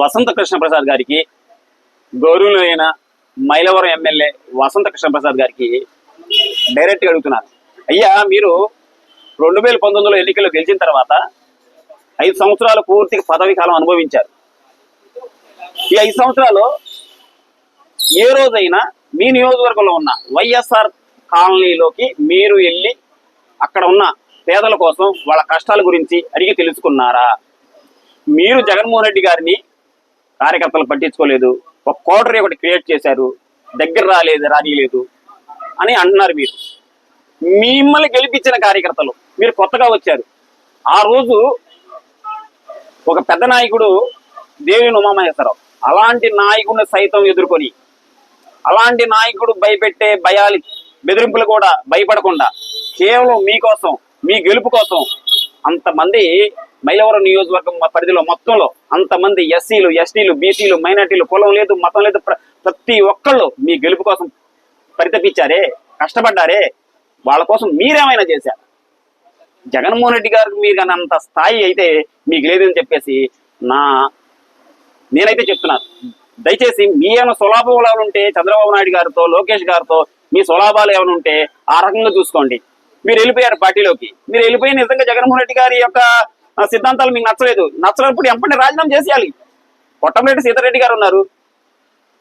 వసంత కృష్ణప్రసాద్ గారికి గౌరవులైన మైలవరం ఎమ్మెల్యే వసంత కృష్ణప్రసాద్ గారికి డైరెక్ట్గా అడుగుతున్నారు. అయ్యా మీరు రెండు వేల పంతొమ్మిదిలో ఎన్నికల్లో గెలిచిన తర్వాత ఐదు సంవత్సరాలు పూర్తిగా పదవి కాలం అనుభవించారు. ఈ ఐదు సంవత్సరాలు ఏ రోజైనా మీ నియోజకవర్గంలో ఉన్న వైఎస్ఆర్ కాలనీలోకి మీరు వెళ్ళి అక్కడ ఉన్న పేదల కోసం వాళ్ళ కష్టాల గురించి అడిగి తెలుసుకున్నారా? మీరు జగన్మోహన్ రెడ్డి గారిని కార్యకర్తలు పట్టించుకోలేదు. ఒక కోటరీ ఒకటి క్రియేట్ చేశారు. దగ్గర రాలేదు రానియలేదు అని అంటున్నారు మీరు. మిమ్మల్ని గెలిపించిన కార్యకర్తలు మీరు కొత్తగా వచ్చారు. ఆ రోజు ఒక పెద్ద నాయకుడు దేవిని ఉమామహేశ్వరరావు అలాంటి నాయకుడిని సైతం ఎదుర్కొని అలాంటి నాయకుడు భయపెట్టే భయాలు బెదిరింపులు కూడా భయపడకుండా కేవలం మీకోసం మీ గెలుపు కోసం అంతమంది మైలవరం నియోజకవర్గం పరిధిలో మొత్తంలో అంతమంది ఎస్సీలు ఎస్టీలు బీసీలు మైనార్టీలు కులం లేదు మతం లేదు ప్ర- ప్రతి ఒక్కళ్ళు మీ గెలుపు కోసం పరితపించారే కష్టపడ్డారే వాళ్ళ కోసం మీరేమైనా చేశారు? జగన్మోహన్ రెడ్డి గారికి మీరు కానీ అంత స్థాయి అయితే మీకు లేదని చెప్పేసి నా నేనైతే చెప్తున్నాను దయచేసి మీ ఏమైనా స్వలాభాలు ఉంటే చంద్రబాబు నాయుడు గారితో లోకేష్ గారితో మీ స్వలాభాలు ఏమైనా ఉంటే ఆ రకంగా చూసుకోండి. మీరు వెళ్ళిపోయారు పార్టీలోకి. మీరు వెళ్ళిపోయి నిజంగా జగన్మోహన్ రెడ్డి గారి యొక్క సిద్ధాంతాలు మీకు నచ్చలేదు. నచ్చనప్పుడు ఎంపటి రాజీనామా చేసేయాలి. కొట్టంరెడ్డి సీతారెడ్డి గారు ఉన్నారు.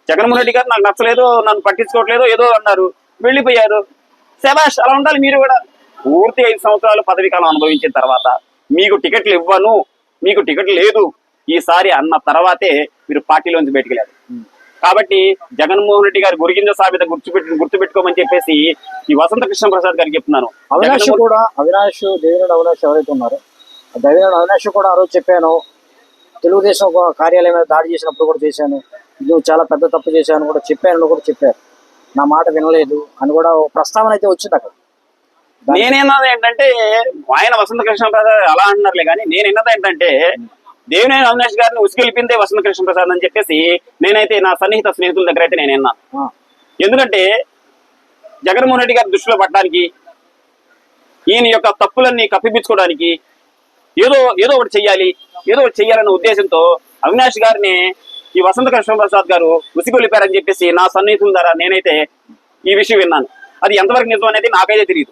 జగన్మోహన్ రెడ్డి గారు నాకు నచ్చలేదు నన్ను పట్టించుకోవట్లేదు ఏదో అన్నారు. వెళ్ళిపోయారు. శభాష్ అలా ఉండాలి మీరు కూడా. పూర్తి ఐదు సంవత్సరాలు పదవి కాలం అనుభవించిన తర్వాత మీకు టికెట్లు ఇవ్వను. మీకు టికెట్ లేదు. ఈసారి అన్న తర్వాతే మీరు పార్టీలోంచి బయటకెళ్ళారు కాబట్టి జగన్మోహన్ రెడ్డి గారి గురిగింజ సామెత గుర్తుపెట్టు గుర్తుపెట్టుకోమని చెప్పేసి ఈ వసంత కృష్ణ ప్రసాద్ గారికి చెప్తున్నాను. అవినాష్ కూడా అవినాష్ దేవినేడు అవినాష్ ఎవరైతే ఉన్నారో ఆ దేవినేడు అవినాష్ కూడా ఆ రోజు చెప్పాను. తెలుగుదేశం ఒక కార్యాలయం మీద దాడి చేసినప్పుడు కూడా చేశాను. నువ్వు చాలా పెద్ద తప్పు చేశాను కూడా చెప్పాను అని కూడా చెప్పారు. నా మాట వినలేదు అని కూడా ప్రస్తావన అయితే వచ్చింది అక్కడ. నేనేన్నది ఏంటంటే ఆయన వసంత కృష్ణ ప్రసాద్ అలా అంటున్నారులే కానీ నేను ఎన్నది ఏంటంటే దేవినేని అవినాష్ గారిని ఉసిగెలిపిందే వసంత కృష్ణ ప్రసాద్ అని చెప్పేసి నేనైతే నా సన్నిహిత స్నేహితుల దగ్గర అయితే నేను విన్నాను ఎందుకంటే జగన్మోహన్ రెడ్డి గారి దృష్టిలో పట్టడానికి ఈయన యొక్క తప్పులన్నీ కప్పిపుచ్చుకోవడానికి ఏదో ఏదో ఒకటి చెయ్యాలి ఏదో ఒకటి చెయ్యాలన్న ఉద్దేశంతో అవినాష్ గారిని ఈ వసంత కృష్ణ ప్రసాద్ గారు ఉసిగొలిపారని చెప్పేసి నా సన్నిహితుల ద్వారా నేనైతే ఈ విషయం విన్నాను. అది ఎంతవరకు నిజం అనేది నాకైతే తెలియదు.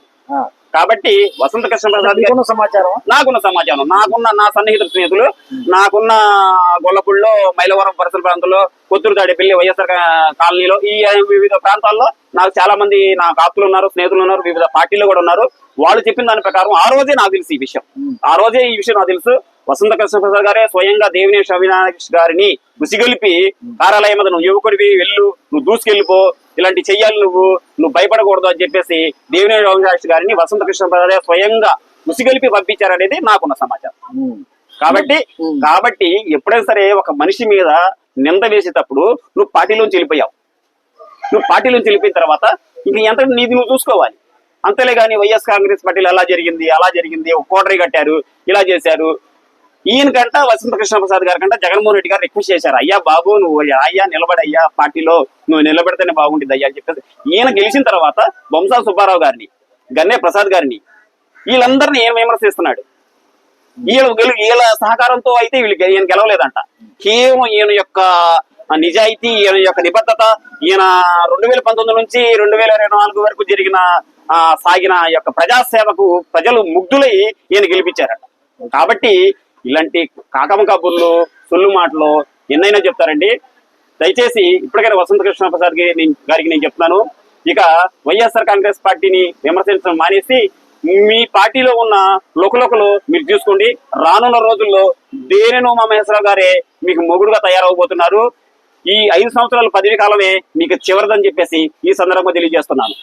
కాబట్టి వసంత కృష్ణ ప్రసాద్ సమాచారం? నాకున్న సమాచారం. నాకున్న నా సన్నిహిత స్నేహితులు నాకున్న గొల్లపూడిలో మైలవరం పరిసర ప్రాంతంలో కొత్తూరు తాడేపల్లి వైఎస్ఆర్ కాలనీలో ఈ వివిధ ప్రాంతాల్లో నాకు చాలా మంది నాకు ఆప్తులు ఉన్నారు స్నేహితులు ఉన్నారు వివిధ పార్టీలు కూడా ఉన్నారు. వాళ్ళు చెప్పిన దాని ప్రకారం ఆ రోజే నాకు తెలుసు ఈ విషయం. ఆ రోజే ఈ విషయం నాకు తెలుసు. వసంత కృష్ణ ప్రసాద్ గారే స్వయంగా దేవినేష్ అవినాష్ గారిని ఉసిగొలిపి కార్యాలయం మీద నువ్వు యువకుడివి వెళ్ళు నువ్వు దూసుకెళ్ళిపో ఇలాంటి చెయ్యాలి నువ్వు నువ్వు భయపడకూడదు అని చెప్పేసి దేవినేష్ అవినాష్ గారిని వసంత కృష్ణ ప్రసాద్ స్వయంగా ఉసిగొలిపి పంపించారనేది నాకున్న సమాచారం. కాబట్టి కాబట్టి ఎప్పుడైనా సరే ఒక మనిషి మీద నింద వేసేటప్పుడు నువ్వు పార్టీలోంచి వెళ్ళిపోయావు. నువ్వు పార్టీలోంచి వెళ్ళిపోయిన తర్వాత ఇంక ఎంత నీది నువ్వు చూసుకోవాలి. అంతేలే కానీ వైఎస్ కాంగ్రెస్ పార్టీలో అలా జరిగింది అలా జరిగింది ఒక కోటరీ కట్టారు ఇలా చేశారు ఈయనకంట వసంత కృష్ణ ప్రసాద్ గారి కంట జగన్మోహన్ రెడ్డి గారు రిక్వెస్ట్ చేశారు. అయ్యా బాబు నువ్వు అయ్యా నిలబడయ్యా పార్టీలో నువ్వు నిలబెడితేనే బాగుంటుంది అయ్యా అని చెప్పేసి ఈయన గెలిచిన తర్వాత బొంసా సుబ్బారావు గారిని గన్నే ప్రసాద్ గారిని వీళ్ళందరినీ ఏం విమర్శిస్తున్నాడు. వీళ్ళు గెలు వీళ్ళ సహకారంతో అయితే వీళ్ళు ఈయన గెలవలేదంట. కేవలం ఈయన యొక్క నిజాయితీ ఈయన యొక్క నిబద్ధత ఈయన రెండు వేల పంతొమ్మిది నుంచి రెండు వేల ఇరవై నాలుగు వరకు జరిగిన ఆ, సాగిన యొక్క ప్రజాసేవకు ప్రజలు ముగ్ధులై ఈయన గెలిపించారట. కాబట్టి ఇలాంటి కాకమ కబుర్లు సొల్లు మాటలు ఎన్నైనా చెప్తారండి. దయచేసి ఇప్పటికైనా వసంత కృష్ణ ప్రసాద్ గారికి నేను చెప్తున్నాను. ఇక వైఎస్ఆర్ కాంగ్రెస్ పార్టీని విమర్శించడం మానేసి మీ పార్టీలో ఉన్న లోకలోకలు మీరు చూసుకోండి. రానున్న రోజుల్లో దేనినో మా మహేశ్వరరావు గారే మీకు మొగుడుగా తయారవబోతున్నారు. ఈ ఐదు సంవత్సరాల పదవి కాలమే మీకు చివరిదని చెప్పేసి ఈ సందర్భంగా తెలియజేస్తున్నాను.